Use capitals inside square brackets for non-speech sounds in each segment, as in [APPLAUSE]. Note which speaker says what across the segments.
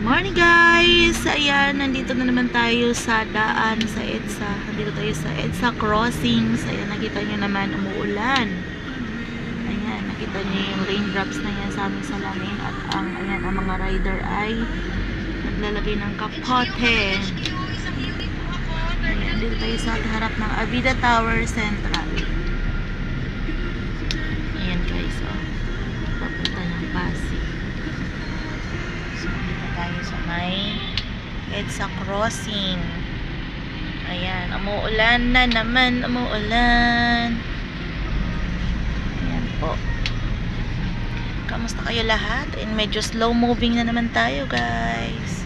Speaker 1: Morning guys! Ayan, nandito na naman tayo sa daan sa EDSA. Nandito tayo sa EDSA Crossings. Ayan, nakita nyo naman umuulan. Ayan, nakita nyo yung raindrops na yan sa aming salamin. At ang, ayan, ang mga rider ay naglalagay ng kapote. Ayan, dito tayo sa harap ng Avida Tower Central. Ayan guys, oh. Papunta ng Pasig. So, dito tayo sa may EDSA Crossing. Ayan, umuulan na naman, umuulan. Ayan po. Kamusta kayo lahat? And medyo slow moving na naman tayo, guys.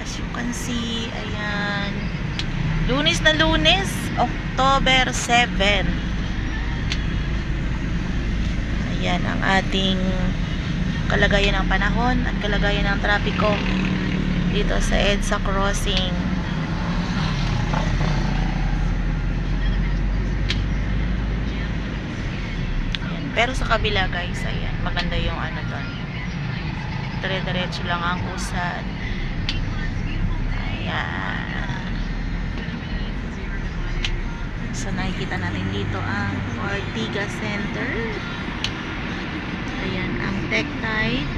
Speaker 1: As you can see, ayan. Lunes na lunes, October 7. Ayan ang ating kalagayan ng panahon at kalagayan ng trapiko dito sa EDSA Crossing. Ayan. Pero sa kabila guys, ayan, maganda yung ano doon. Dire-diretso lang ang usad. Ayan. So nakikita natin dito ang Ortiga Center. Tectite.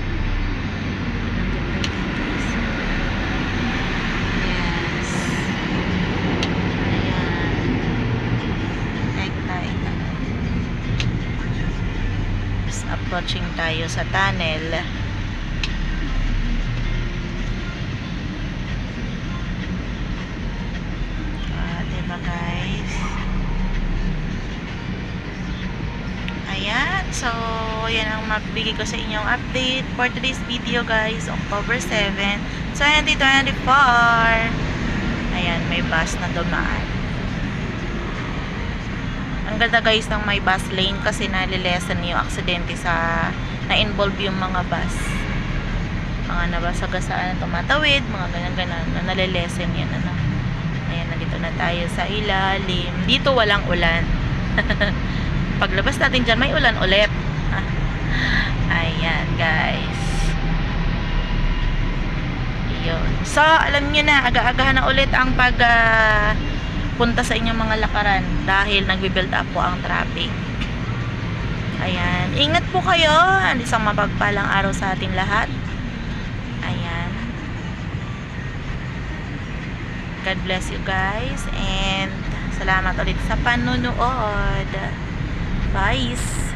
Speaker 1: Yes. Ayan. Tectite. Tapos approaching tayo sa tunnel. Ah, diba guys? Ayan. So, yan ang magbigay ko sa inyong update for today's video guys, October 7, 2024. Ayan, may bus na dumaan. Ang ganda guys ng may bus lane kasi nalilesen yung aksidente sa na-involve yung mga bus. Mga nabasagasaan tumatawid, mga ganyan-ganan na nalilesen yun. Ano. Ayan, nandito na tayo sa ilalim. Dito walang ulan. [LAUGHS] paglabas natin dyan, may ulan ulit. [LAUGHS] Ayan, guys. Yun. So, alam nyo na, aga-agahan na ulit ang pag ah, punta sa inyong mga lakaran dahil nagbe-build up po ang traffic. Ayan. Ingat po kayo. Isang mapagpalang araw sa ating lahat. Ayan. God bless you guys and salamat ulit sa panunood. Bye!